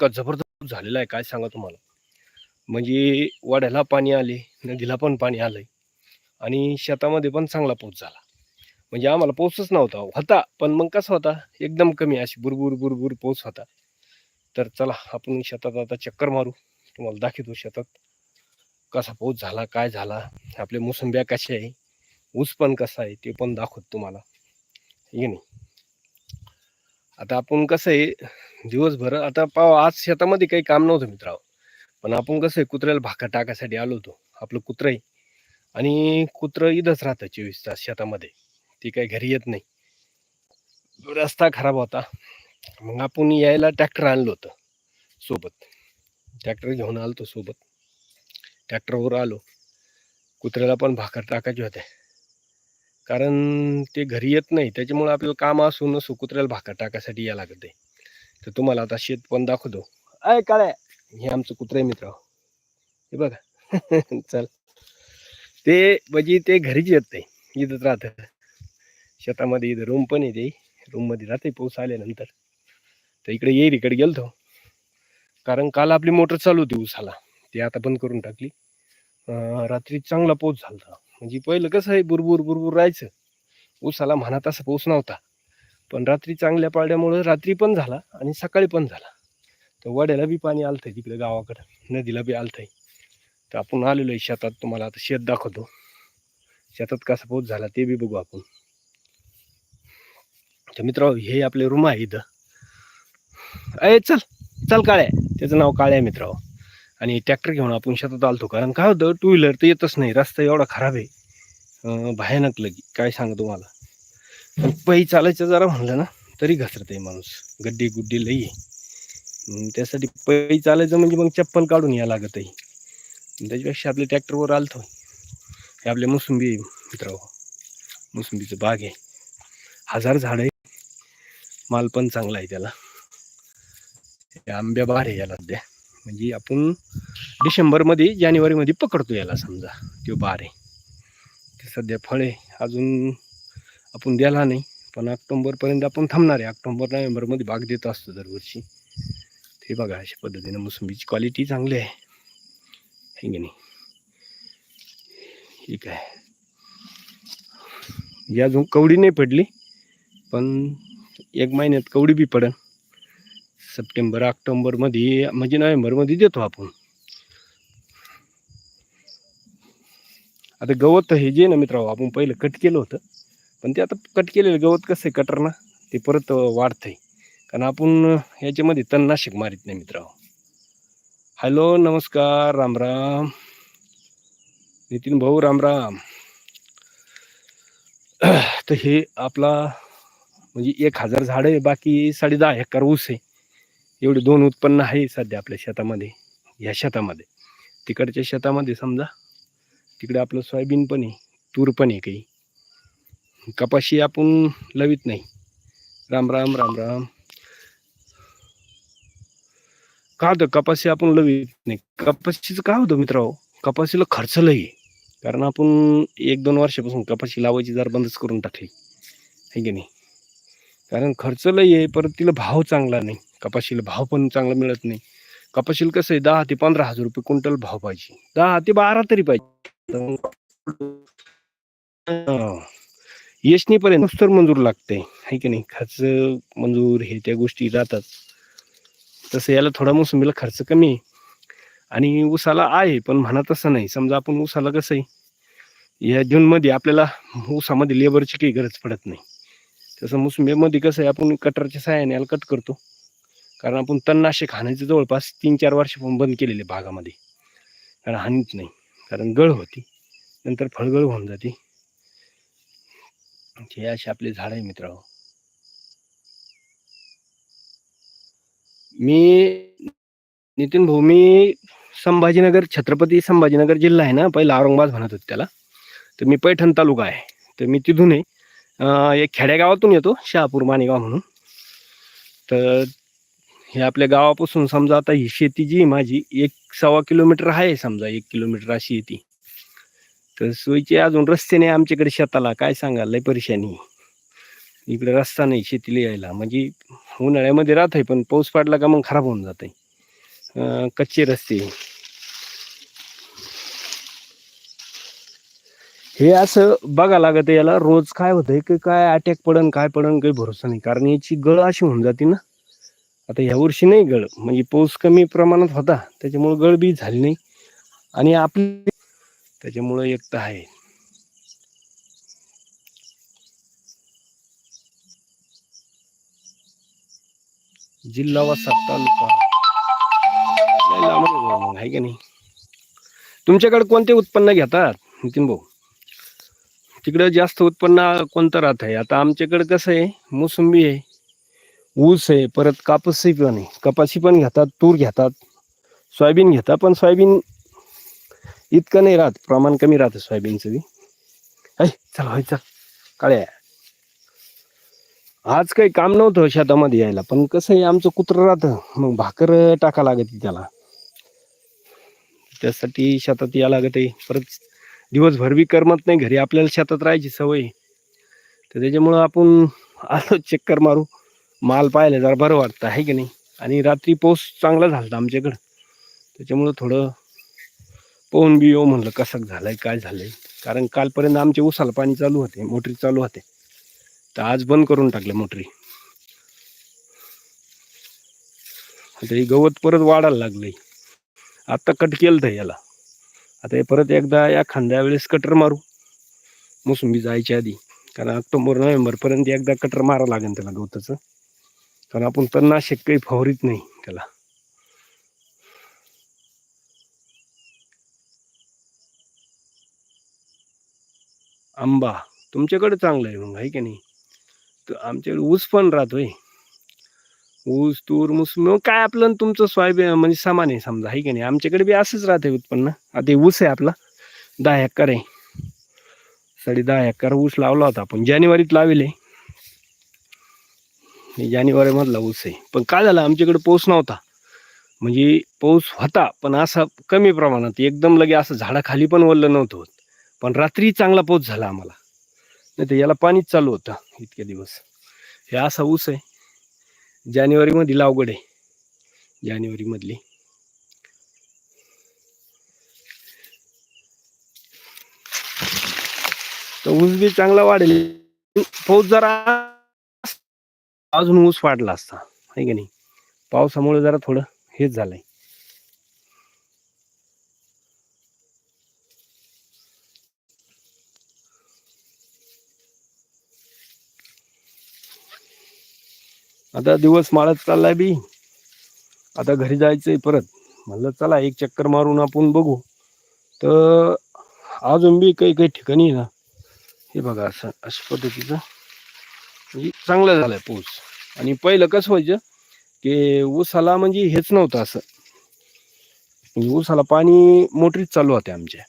इतका जबरदस्त झालेला आहे काय सांगा तुम्हाला? म्हणजे वाड्याला पाणी आले नदीला पण पाणी आलं आणि शेतामध्ये पण चांगला पाऊस झाला. म्हणजे आम्हाला पाऊसच नव्हता होता पण मग कसा होता? एकदम कमी अशी बुरबुर बुरबुर पाऊस होता. तर चला आपण शेतात आता चक्कर मारू. तुम्हाला दाखवतो शेतात कसा पाऊस झाला काय झाला आपले मोसंब्या कशा आहे ऊस पण कसा आहे ते पण दाखवत तुम्हाला. हे नाही. आता आपण कसं आहे दिवसभर. आता पाव आज शेतामध्ये काही काम नव्हतं मित्राव पण आपण कसं आहे कुत्र्याला भाकर टाकायसाठी आलो होतो. आपलं कुत्रं आहे. आणि कुत्रं इथंच राहतं चोवीस तास शेतामध्ये. ती काही घरी येत नाही. रस्ता खराब होता. मग आपण यायला ट्रॅक्टर आणलं होतं सोबत. ट्रॅक्टर घेऊन आलो होतो सोबत. ट्रॅक्टरवर आलो. कुत्र्याला पण भाकर टाकायचे होते. कारण ते घरी येत नाही. त्याच्यामुळे आपल्याला काम असू नसू कुत्र्याला भाकर टाकायसाठी या लागत आहे तर तुम्हाला आता शेत पण दाखवतो. अय काळ्या हे आमचं कुत्रे मित्र. हे बघा. चल. ते म्हणजे ते घरीच येत नाही. इथंच राहतं. शेतामध्ये इथं रूम पण येते रूममध्ये राहते पाऊस आल्यानंतर. तर इकडे येईल इकडे गेलतो. कारण काल आपली मोटर चालू होती उसाला ती आता बंद करून टाकली. रात्री चांगला पाऊस झाला म्हणजे पहिलं कसं आहे बुरबुर बुरबुर राहायचं. उसाला म्हणा तसा पाऊस नव्हता. पण रात्री चांगल्या पाळल्यामुळं रात्री पण झाला आणि सकाळी पण झाला. तर वड्याला बी पाणी आलतंय तिकडे गावाकडं नदीला बी आलतंय. तर आपण आलेलो आहे शेतात तुम्हाला आता शेत दाखवतो. शेतात कसा पोच झाला ते बी बघू आपण. तर मित्र हे आपले रूम आहे इथं. अय चल चल काळ्या. त्याचं नाव काळ्या मित्र आणि ट्रॅक्टर घेऊन आपण शेतात आलतो. कारण काय होतं टू व्हीलर तर येतच नाही. रस्ता एवढा खराब आहे. भयानक लगी. काय सांग तुम्हाला? पायी चालायचं जरा म्हणलं ना तरी घसरत आहे माणूस. गड्डी गुड्डी लई आहे. त्यासाठी पायी चालायचं म्हणजे मग चप्पल काढून या लागत आहे त्याच्यापेक्षा आपल्या ट्रॅक्टरवर आलतो हे आपले मोसंबी मित्र मोसंबीचं बाग आहे. हजार झाड आहे. माल पण चांगला आहे त्याला. आंब्या बार आहे याला सध्या. म्हणजे आपण डिसेंबरमध्ये जानेवारीमध्ये पकडतो याला समजा. तो बार आहे. सध्या फळ आहे. अजून आपण द्यायला नाही. पण ऑक्टोंबरपर्यंत आपण थांबणार आहे. ऑक्टोंबर नोव्हेंबरमध्ये बाग देत असतो दरवर्षी. ते बघा अशा पद्धतीनं मोसंबीची क्वालिटी चांगली आहे. है की नाही? ठीक आहे. या अजून कवडी नाही पडली पण एक महिन्यात कवडी बी पडेल. सप्टेंबर ऑक्टोंबरमध्ये म्हणजे नोव्हेंबरमध्ये देतो आपण. आता गवत हे जे ना मित्र आपण पहिलं कट केलं होतं. पण ते आता कट केलेलं गवत कसं आहे कटरना ते परत वाढतंय. कारण आपण याच्यामध्ये तणनाशक मारित नाही मित्र हॅलो नमस्कार राम राम. नितीन भाऊ राम राम. तर हे आपला म्हणजे एक हजार झाडं आहे बाकी साडे दहा हेक्टर ऊस आहे. एवढे दोन उत्पन्न आहे सध्या आपल्या शेतामध्ये ह्या शेतामध्ये. तिकडच्या शेतामध्ये समजा तिकडे आपलं सोयाबीन पण आहे तूर पण आहे काही. कपाशी आपण लवित नाही. राम राम राम राम. का होतं? कपाशी आपण लवित नाही. कपाशीचं काय होतं मित्र कपाशीला खर्च लई आहे. कारण आपण एक दोन वर्षापासून कपाशी लावायची जर बंदच करून टाकली. आहे की नाही? कारण खर्च लई आहे परत तिला भाव चांगला नाही. कपाशीला भाव पण चांगला मिळत नाही. कपाशीला कसं आहे दहा ते पंधरा हजार रुपये क्विंटल भाव पाहिजे. दहा ते बारा तरी पाहिजे. हो. यशनीपर्यंत. तर मंजूर लागते आहे की नाही? खर्च मंजूर हे त्या गोष्टी जातात. तसं याला थोडा मोसंबीला खर्च कमी आहे. आणि ऊसाला आहे पण म्हणा तसं नाही. समजा आपण ऊसाला कसं आहे? या जूनमध्ये आपल्याला ऊसामध्ये लेबरची काही गरज पडत नाही. तसं मोसंबीमध्ये कसं आहे आपण कटरच्या सहाय्याने याला कट करतो. कारण आपण तणनाशक हाणायचं जवळपास तीन चार वर्ष पण बंद केलेले भागामध्ये. कारण हानीच नाही. कारण गळ होती. नंतर फळगळ होऊन जाते. हे असे आपले झाड आहे मित्र. मी नितीन भाऊ मी संभाजीनगर छत्रपती संभाजीनगर जिल्हा आहे ना पहिला औरंगाबाद म्हणत होते त्याला. तर मी पैठण तालुका आहे. तर मी तिथून आहे. एक खेड्यागावातून येतो शहापूर मानेगाव म्हणून. तर हे आपल्या गावापासून समजा आता ही शेती जी माझी एक सव्वा किलोमीटर आहे समजा एक किलोमीटर अशी येते तर सोयीचे अजून रस्ते नाही आमच्याकडे शेताला. काय सांगाल? लय परेशानी इकडे रस्ता नाही शेतीला यायला. म्हणजे उन्हाळ्यामध्ये राहत आहे पण पाऊस पडला का मग खराब होऊन जात आहे कच्चे रस्ते. हे असं बघा लागत याला रोज काय होतंय की काय अटॅक पडन काय पडन काही भरोसा नाही. कारण याची गळ अशी होऊन जाते ना. आता ह्या वर्षी नाही गळ. म्हणजे पाऊस कमी प्रमाणात होता त्याच्यामुळे गळ बी झाली नाही. आणि आपली त्याच्यामुळं एक तर आहे. जिल्हा वसा तालुका. लय आहे का नाही? तुमच्याकडे कोणते उत्पन्न घेतात नितीन भाऊ? तिकडे जास्त उत्पन्न कोणतं राहत आहे? आता आमच्याकडे कसं आहे मोसंबी आहे ऊस आहे परत कापूसही पण आहे कपाशी पण घेतात तूर घेतात सोयाबीन घेतात पण सोयाबीन इतकं नाही राहत. प्रमाण कमी राहतं सोयाबीनचं बी. ऐ चल होय चल. काळ्या. आज काही काम नव्हतं शेतामध्ये यायला पण कसं आहे आमचं कुत्रं राहतं. मग भाकर टाका लागत त्याला. त्यासाठी शेतात या लागत आहे. परत दिवसभर बी करमत नाही घरी. आपल्याला शेतात राहायची सवय तर त्याच्यामुळं आपण आलो चक्कर मारू. माल पाहायला जरा बरं वाटतं आहे की नाही? आणि रात्री पाऊस चांगला झाला होता आमच्याकडं. त्याच्यामुळं थोडं पोहून बी येऊ म्हणलं कसं झालंय काय झालंय? कारण कालपर्यंत आमचे उसाला पाणी चालू होते मोटरी चालू होते. तर आज बंद करून टाकले मोटरी. आता हे गवत परत वाढायला लागलंय आत्ता कट केलं तर याला. आता हे परत एकदा या खांद्या वेळेस कटर मारू. मोसंबी जायच्या आधी. कारण ऑक्टोबर नोव्हेंबर पर्यंत एकदा कटर मारा लागेल त्याला गवताचं. कारण आपण तणनाशक काही फवारीत नाही त्याला. आंबा तुमच्याकडे चांगलं आहे मग आहे की नाही? तर आमच्याकडे ऊस पण राहतोय. ऊस तूर मुसमी मग काय आपलं तुमचं सोयाबीन म्हणजे समान आहे समजा आहे की नाही? आमच्याकडे बी असंच राहते उत्पन्न. आता ऊस आहे आपला दहा एकर आहे. साडे दहा एकर ऊस लावला होता आपण जानेवारीत लावेल आहे. जानेवारी मधला ऊस आहे. पण काय झालं आमच्याकडे पाऊस नव्हता. म्हणजे पाऊस होता पण असा कमी प्रमाणात एकदम लगे असं झाडाखाली पण वल्लं नव्हतं. पण रात्री चांगला पाऊस झाला आम्हाला. नाही तर याला पाणीच चालू होतं इतके दिवस. हे असा ऊस आहे. जानेवारीमध्ये लावगड आहे. जानेवारीमधली. तर ऊस बी चांगला वाढेल. पाऊस जरा अजून ऊस वाढला असता. आहे की नाही? पावसामुळे जरा थोडं हेच झालंय. आता दिवस माळत चाललाय बी. आता घरी जायचंय परत. म्हणलं चला एक चक्कर मारून आपण बघू. तर अजून बी काही काही ठिकाणी ना. हे बघा असं अशा पद्धतीचं. म्हणजे चांगलं झालंय पाऊस. आणि पहिलं कसं व्हायचं की ऊसाला म्हणजे हेच नव्हतं असं. म्हणजे ऊसाला पाणी मोटरीच चालू होते आमच्या.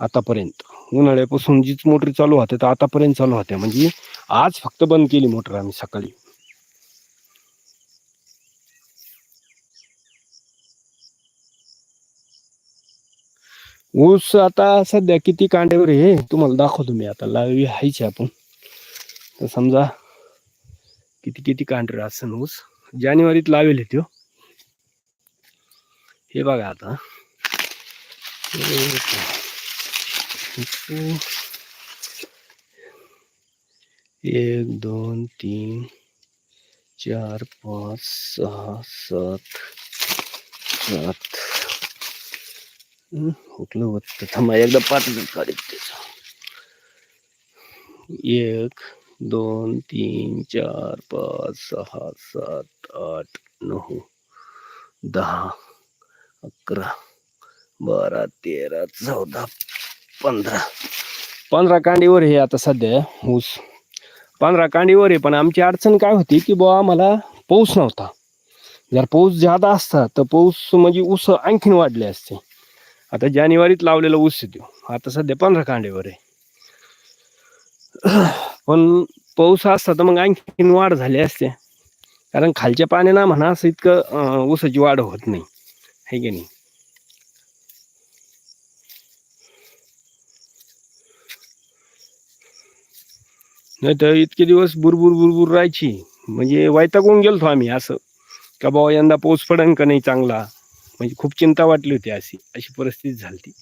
आतापर्यंत. उन्हाळ्यापासून जीच मोटरी चालू होते तर आतापर्यंत चालू होत्या. म्हणजे आज फक्त बंद केली मोटर आम्ही सकाळी. ऊस आता सध्या किती कांड्यावर हे तुम्हाला दाखवतो मी आता. लावी हायचे आपण. तर समजा किती किती कांड्यावर असेल ऊस. जानेवारीत लावेल त्यो हे बघा आता. एक दोन तीन चार पाच सहा सात सात हम्म, कुठलं होत. थांबा एकदा पाच काढत त्याचं एक दोन तीन चार पाच सहा सात आठ नऊ दहा अकरा बारा तेरा चौदा पंधरा. पंधरा कांडीवर हे आता सध्या ऊस. पंधरा कांडीवर आहे पण आमची अडचण काय होती की बुवा आम्हाला पाऊस नव्हता. जर पाऊस जादा असता तर पाऊस म्हणजे ऊस आणखीन वाढले असते. आता जानेवारीत लावलेला ऊस येतो आता सध्या पंधरा कांडीवर आहे. पण पाऊस असता तर मग आणखीन वाढ झाली असते. कारण खालच्या पाण्यानं म्हणा असं इतकं ऊसाची वाढ होत नाही. है की नाही? नाही तर इतके दिवस बुरबुर बुरबुर राहायची. म्हणजे वैतागून गेलतो आम्ही असं. का बाबा यंदा पाऊस पडन का नाही चांगला? म्हणजे खूप चिंता वाटली होती अशी अशी परिस्थिती झाली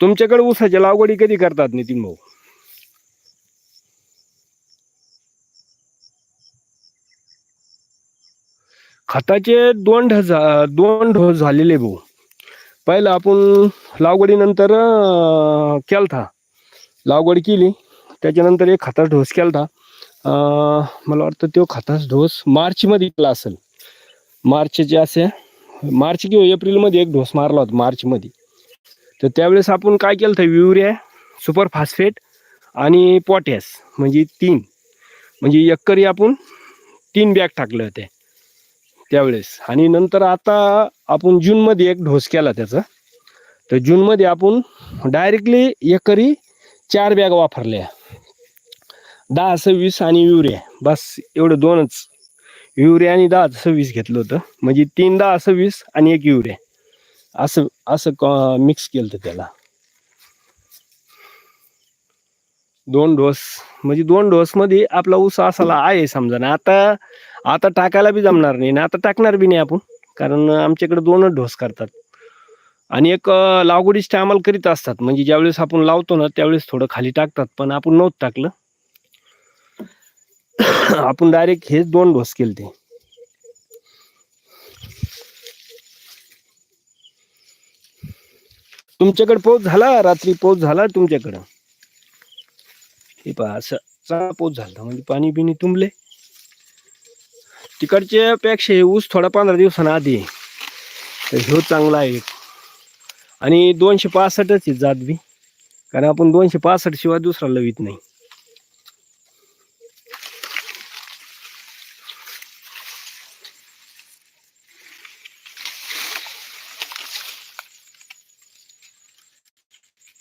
तुमच्याकडे ऊसाच्या लागवडी कधी करतात नितीन भाऊ? खताचे दोन ढ दोन ढोस झालेले भाऊ. पहिलं आपण लागवडीनंतर केलता. लागवड केली त्याच्यानंतर एक खताचा ढोस केलता. मला वाटतं तो खताच ढोस मार्चमध्ये केला असेल. मार्चचे असे मार्च किंवा एप्रिलमध्ये एक ढोस मारला होता मार्चमध्ये. तर त्यावेळेस आपण काय केलं होतं? युरिया सुपर फास्फेट आणि पॉटॅस म्हणजे तीन. म्हणजे एकरी आपण तीन बॅग टाकले होते त्यावेळेस. आणि नंतर आता आपण जूनमध्ये एक ढोस केला त्याचा. तर जूनमध्ये आपण डायरेक्टली एकरी चार बॅग वापरल्या. दहा सव्वीस आणि युरिया. बस एवढं दोनच. युरिया आणि दहा सव्वीस घेतलं होतं. म्हणजे तीन दहा सव्वीस आणि एक युरिया. असं असं मिक्स केलं होतं त्याला. दोन डोस म्हणजे दोन डोस मध्ये आपला ऊस असाला आहे समजा. ना आता आता टाकायला बी जमणार नाही. ना आता टाकणार बी नाही आपण. कारण आमच्याकडे दोनच डोस करतात. आणि एक लागवडीचे लागवडीच करीत असतात. म्हणजे ज्यावेळेस आपण लावतो ना त्यावेळेस थोडं खाली टाकतात. पण आपण नव्हतं टाकलं. आपण डायरेक्ट हेच दोन डोस केले ते तुमच्याकडे पाऊस झाला रात्री पाऊस झाला तुमच्याकडं? हे पहा असं चांगला पाऊस झाला म्हणजे पाणी बिणी तुंबले. तिकडच्या पेक्षा हे ऊस थोडा पंधरा दिवसांना आधी तर ह्यो चांगला आहे. आणि दोनशे पासष्टच आहे जात बी. कारण आपण दोनशे पासष्ट शिवाय दुसरा लवित नाही.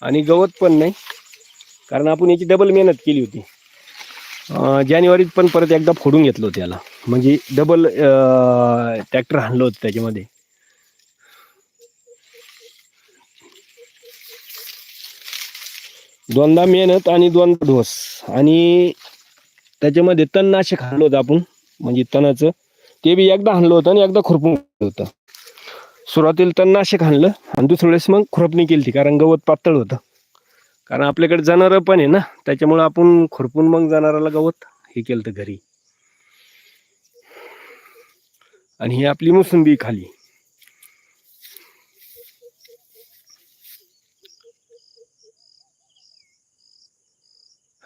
आणि गवत पण नाही. कारण आपण याची डबल मेहनत केली होती. जानेवारीत पण परत एकदा फोडून घेतलं होतं याला. म्हणजे डबल ट्रॅक्टर आणलं होतं त्याच्यामध्ये. दोनदा मेहनत आणि दोनदा ढोस. आणि त्याच्यामध्ये तणनाशक आणलं होतं आपण. म्हणजे तणाचं. ते बी एकदा आणलं होतं आणि एकदा खुरपून होतं. सुरुवातीला तणनाशक आणलं आणि दुसऱ्या वेळेस मग खुरपणी केली होती कारण गवत पातळ होतं. कारण आपल्याकडे जाणारं पण आहे ना त्याच्यामुळं आपण खुरपून मग जाणाराला गवत हे केलं तर घरी. आणि ही आपली मोसंबी खाली.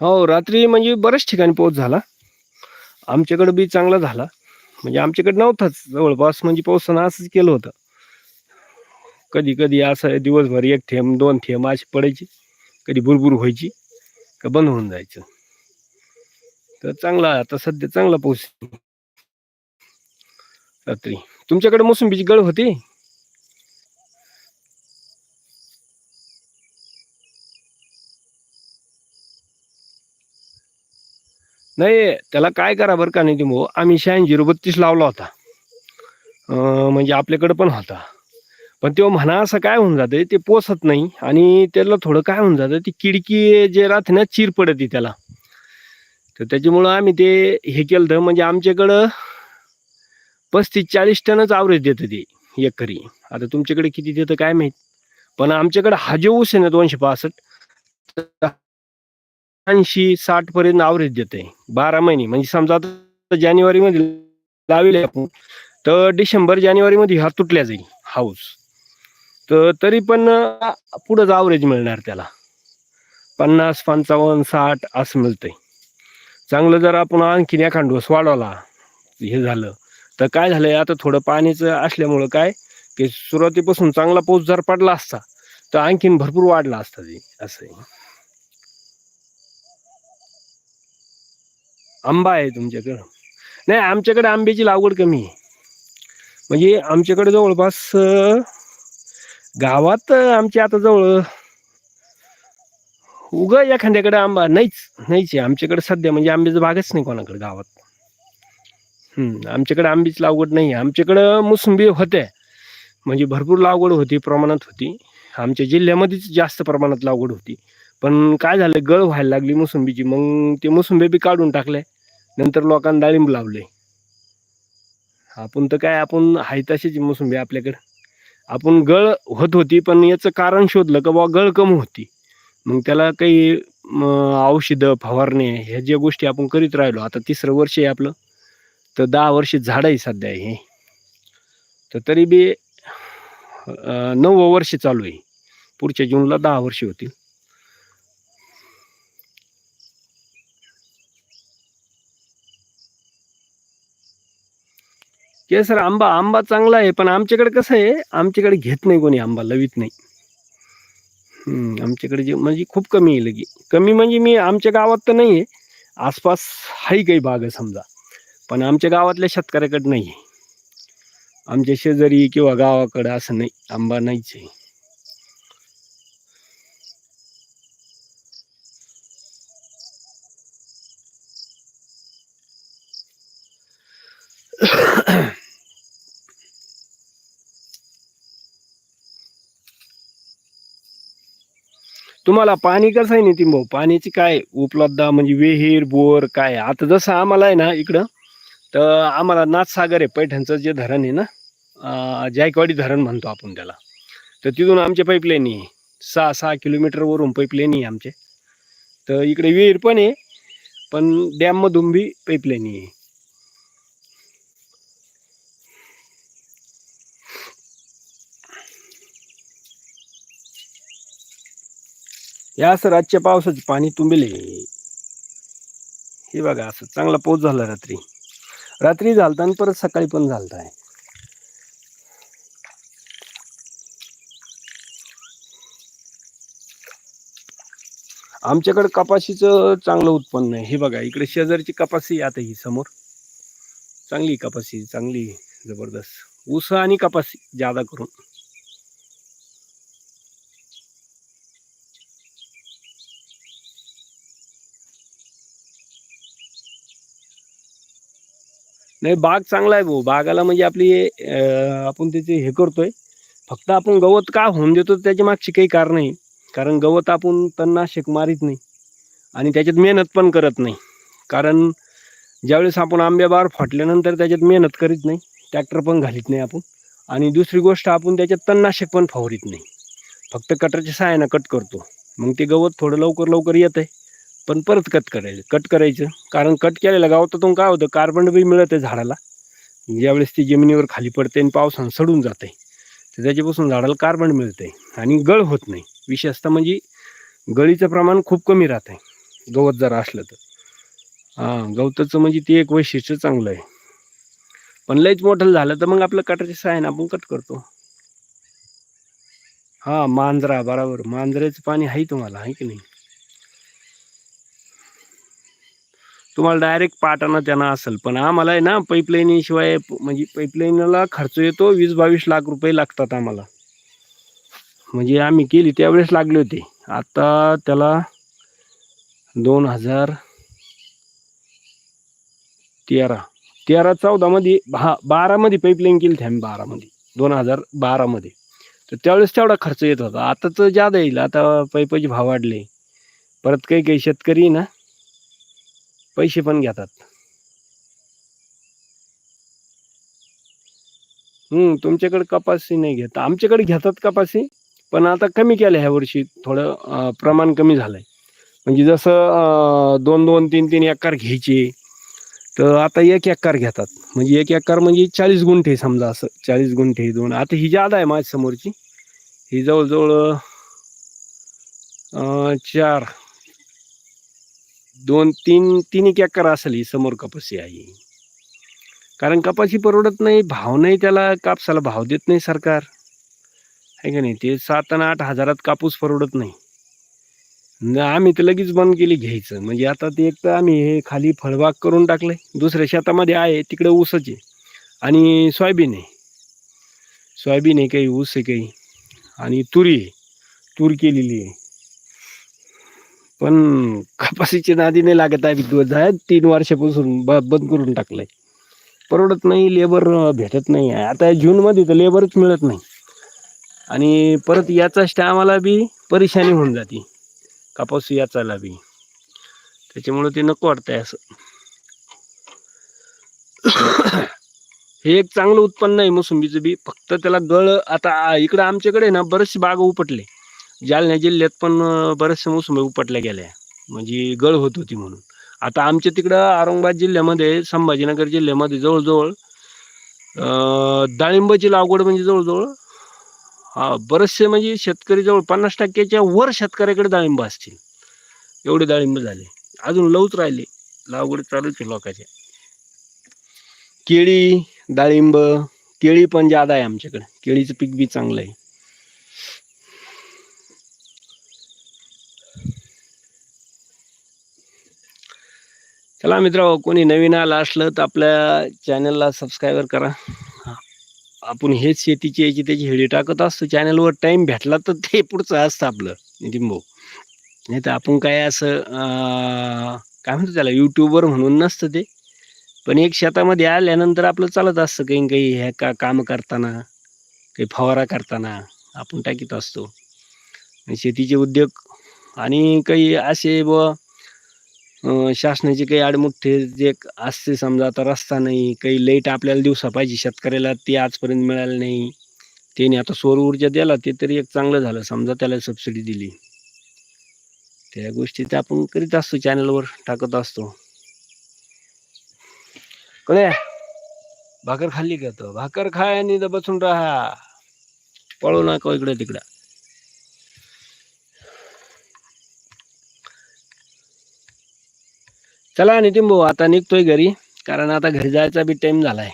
हो रात्री म्हणजे बऱ्याच ठिकाणी पाऊस झाला. आमच्याकडं बी चांगला झाला. म्हणजे आमच्याकडे नव्हताच. जवळपास म्हणजे पावसानं असंच केलं होतं. कधी कधी असं दिवसभर एक थेंब दोन थेंब अशी पडायची. कधी बुरबुर व्हायची का बंद होऊन जायचं. तर चांगला आता सध्या चांगला पाऊस रात्री. तुमच्याकडे मोसंबीची गळ होती? नाही त्याला काय करा बरं का नाही भाऊ? आम्ही शहाऐंशी झिरो बत्तीस लावला होता. म्हणजे आपल्याकडे पण होता. पण तेव्हा म्हणा असं काय होऊन जाते ते पोसत नाही आणि त्याला थोडं काय होऊन जातं ती किडकी जे राहते ना चिर पडते त्याला. तर त्याच्यामुळं आम्ही ते हे केलं तर म्हणजे आमच्याकडं पस्तीस चाळीस टनच आवरेज देतं ते एकरी. आता तुमच्याकडे किती देतं काय माहीत? पण आमच्याकडे हा जे ऊस आहे ना दोनशे पासष्ट ऐंशी साठ पर्यंत आवरेज देते बारा महिने. म्हणजे समजा आता जानेवारी मध्ये लावले आपण तर डिसेंबर जानेवारी मध्ये हा तुटल्या जाईल हाऊस तर तरी पण पुढंच आवरेज मिळणार त्याला. पन्नास पंचावन्न साठ असं मिळतंय. चांगलं जर आपण आणखीन एखाद डोस वाढवला हे झालं तर काय झालंय आता थोडं पाणीचं असल्यामुळं काय की सुरुवातीपासून चांगला पाऊस जर पडला असता तर आणखीन भरपूर वाढला असता ते असं आंबा आहे तुमच्याकडं. नाही आमच्याकडे आंब्याची लागवड कमी आहे. म्हणजे आमच्याकडे जवळपास गावात आमच्या आता जवळ उग एखाद्याकडे आंबा नाहीच नाहीच आहे. आमच्याकडे सध्या म्हणजे आंब्याचा भागच नाही कोणाकडे गावात. हम्म आमच्याकडे आंब्याची लागवड नाही आहे. आमच्याकडं मोसंबी होते म्हणजे भरपूर लागवड होती प्रमाणात होती. आमच्या जिल्ह्यामध्येच जास्त प्रमाणात लागवड होती. पण काय झालं गळ व्हायला लागली मोसंबीची. मग ते मोसंबी बी काढून टाकले नंतर लोकांना डाळिंब लावले. आपण तर काय आपण आहे तशीच मोसंबी आपल्याकडं. आपण गळ होत होती पण याचं कारण शोधलं का बाबा गळ कमी होती. मग त्याला काही औषधं फवारणे ह्या ज्या गोष्टी आपण करीत राहिलो आता तिसरं वर्ष आहे आपलं. तर दहा वर्ष झाड आहे सध्या हे. तर तरी बी नववं वर्ष चालू आहे. पुढच्या जूनला दहा वर्ष होतील. केसर आंबा आंबा चांगला आहे पण आमच्याकडे कसं आहे आमच्याकडे घेत नाही कोणी आंबा लवित नाही. आमच्याकडे जे म्हणजे खूप कमी आहे लगी. कमी म्हणजे मी आमच्या गावात तर नाही आहे आसपास आहे काही बाग आहे समजा. पण आमच्या गावातल्या शेतकऱ्याकडे नाही आहे आमच्या शेजारी किंवा गावाकडे असं नाही आंबा नाहीच आहे. तुम्हाला पाणी कसं आहे नितीन भाऊ? पाण्याची काय उपलब्ध म्हणजे विहीर बोर काय? आता जसं आम्हाला आहे ना इकडं तर आम्हाला नाथसागर आहे पैठणचं जे धरण आहे ना जायकवाडी धरण म्हणतो आपण त्याला. तर तिथून आमचे पाईपलाईन आहे. सहा सहा किलोमीटरवरून पाईपलाईन आहे आमचे. तर इकडे विहीर पण आहे पण डॅममधून बी पाईपलाईन आहे. या असं रातच्या पावसाचे पाणी तुंबेले. हे बघा असं चांगला पाऊस झाला रात्री. रात्री झालता आणि परत सकाळी पण झालता आमच्याकडे कपाशीचं चांगलं उत्पन्न आहे. हे बघा इकडे शेजारची कपाशी आता ही समोर. चांगली कपाशी चांगली जबरदस्त. ऊस आणि कपाशी जादा करून. नाही बाग चांगला आहे भाऊ. बागाला म्हणजे आपली आपण त्याचे हे करतोय. फक्त आपण गवत का होऊन देतो त्याच्या मागची काही कारण आहे. कारण गवत आपण तणनाशक मारीत नाही. आणि त्याच्यात मेहनत पण करत नाही. कारण ज्यावेळेस आपण आंब्याबार फाटल्यानंतर त्याच्यात मेहनत करीत नाही ट्रॅक्टर पण घालीत नाही आपण. आणि दुसरी गोष्ट आपण त्याच्यात तणनाशक पण फवारीत नाही. फक्त कटरच्या सहाय्यानं कट करतो. मग ते गवत थोडं लवकर लवकर येत आहे पण परत कट करायचं. कट करायचं. कारण कट केलेल्या गवतातून काय होतं कार्बन बी मिळत आहे झाडाला. ज्यावेळेस ती जमिनीवर खाली पडते आणि पावसानं सडून जाते. तर त्याच्यापासून झाडाला कार्बन मिळते आणि गळ होत नाही. विशेषतः म्हणजे गळीचं प्रमाण खूप कमी राहते गवत जर असलं तर. हां गवताचं म्हणजे ते एक वैशिष्ट्य चांगलं आहे. पण लयच मोठं झालं तर मग आपलं कटाचे सहाय्यानं आपण कट करतो. हा मांजरा बरोबर. मांजऱ्याचं पाणी आहे तुम्हाला आहे की नाही? तुम्हाला डायरेक्ट पाटानं त्यांना असेल. पण आम्हाला आहे ना पाईपलाईनशिवाय म्हणजे पाईपलाईनला खर्च येतो वीस बावीस लाख रुपये लागतात आम्हाला. म्हणजे आम्ही केली त्यावेळेस लागले होते. आता त्याला दोन हजार तेरा. तेरा चौदामध्ये हा बारामध्ये पाईपलाईन केली होती आम्ही बारामध्ये दोन हजार बारामध्ये तर त्यावेळेस तेवढा खर्च येत होता. आता तर जादा येईल आता पैपाचे भाव वाढले. परत काही काही शेतकरी ना पैसे पण घेतात. हम्म तुमच्याकडे कपासी नाही घेत. आमच्याकडे घेतात कपासी पण आता कमी केलं ह्या वर्षी. थोडं प्रमाण कमी झालंय. म्हणजे जसं दोन दोन तीन तीन एकर घ्यायचे तर आता एक एकर घेतात. म्हणजे एक एकर म्हणजे चाळीस गुंठे समजा असं. चाळीस गुंठे दोन. आता ही जादा आहे माझ्या समोरची ही जवळजवळ चार दोन तीन तीन एक एकर असेल ही समोर कपाशी आहे. कारण कपाशी परवडत नाही भाव नाही त्याला कापसाला भाव देत नाही सरकार. आहे का नाही? ते सात आणि आठ हजारात कापूस परवडत नाही. आम्ही तर लगेच बंद केली घ्यायचं. म्हणजे आता ते एक तर आम्ही हे खाली फळबाग करून टाकलंय. दुसऱ्या शेतामध्ये आहे तिकडे ऊसाचे आणि सोयाबीन आहे. सोयाबीन आहे काही ऊस आहे काही. आणि तुरी आहे. तूर केलेली आहे. पण कपाशीची नादी नाही लागत आहे दिवस आहे तीन वर्षापासून ब बंद करून टाकलंय. परवडत नाही लेबर भेटत नाही. आहे आता जूनमध्ये तर लेबरच मिळत नाही. आणि परत याचा आम्हाला बी परेशानी होऊन जाते. कापूस याचाला बी. त्याच्यामुळं ते नको वाटतंय असं. हे एक चांगलं उत्पन्न आहे मोसंबीचं बी. फक्त त्याला गळ आता इकडं आमच्याकडे ना बरेचसे बाग उपटले. जालना जिल्ह्यात पण बऱ्याचशा मोसंबी उपटल्या गेल्या. म्हणजे गळ होत होती म्हणून. आता आमच्या तिकडं औरंगाबाद जिल्ह्यामध्ये संभाजीनगर जिल्ह्यामध्ये जवळजवळ डाळिंबाची लागवड म्हणजे जवळजवळ हा बरेचसे म्हणजे शेतकरी जवळ पन्नास टक्क्याच्या वर शेतकऱ्याकडे डाळिंब असतील. एवढे डाळिंब झाले. अजून लवच राहिले. लागवड चालूच आहे लोकांच्या केळी डाळिंब केळी पण जादा आहे आमच्याकडे. केळीचं पीक बी चांगलं आहे. चला मित्र कोणी नवीन आलं असलं तर आपल्या चॅनलला सबस्क्राईबर करा. आपण हेच शेतीची याची त्याची हेडी टाकत असतो. चॅनलवर टाईम भेटला तर ते पुढचं असतं आपलं. नितीन भाऊ. नाही तर आपण काय असं काय म्हणतो त्याला यूट्यूबवर म्हणून नसतं ते. पण एक शेतामध्ये आल्यानंतर आपलं चालत असतं काही काही ह्या का काम करताना काही फवारा करताना आपण टाकीत असतो. शेतीचे उद्योग आणि काही असे व शासनाचे काही आडमुठे जे असते समजा आता रस्ता नाही काही लाइट आपल्याला दिवसा पाहिजे शेतकऱ्याला ती आजपर्यंत मिळाली नाही. त्याने आता सौर ऊर्जा दिला ते तरी एक चांगलं झालं समजा त्याला सबसिडी दिली. त्या गोष्टी त्या आपण करीत असतो चॅनलवर टाकत असतो. कळे भाकर खाल्ली का तो? भाकर खाय आणि बसून राहा. पळू नका इकडे तिकडं. चला नितीन भाऊ आता निघतोय घरी कारण आता घरी जायचा बी टाइम झालाय.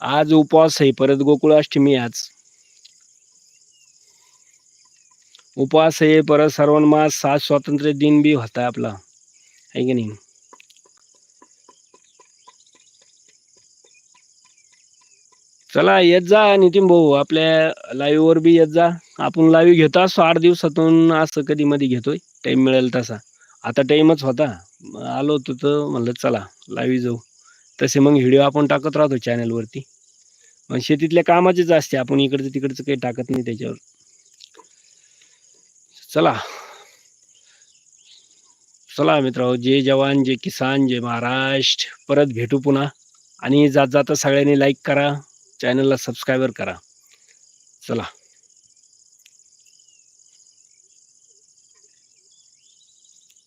आज उपवास आहे परत गोकुळाष्टमी आज. उपवास आहे परत श्रावण मास सात स्वातंत्र्य दिन बी होता आपला. आहे की नाही? चला येत जा नितीन भाऊ आपल्या लाईव्हवर बी येत जा. आपण लाईव्ह घेतो असतो आठ दिवसातून असं कधी मध्ये घेतोय. टाइम मिळेल तसा. आता टाइमच होता. आलो होतो तर म्हणलं चला लावी जाऊ. तसे मग व्हिडिओ आपण टाकत राहतो चॅनलवरती मग शेतीतल्या कामाचेच असते आपण इकडचं तिकडचं काही टाकत नाही त्याच्यावर. चला. चला मित्र जय जवान जय किसान जय महाराष्ट्र. परत भेटू पुन्हा. आणि जात जाता सगळ्यांनी लाईक करा चॅनलला सबस्क्रायबर करा. चला.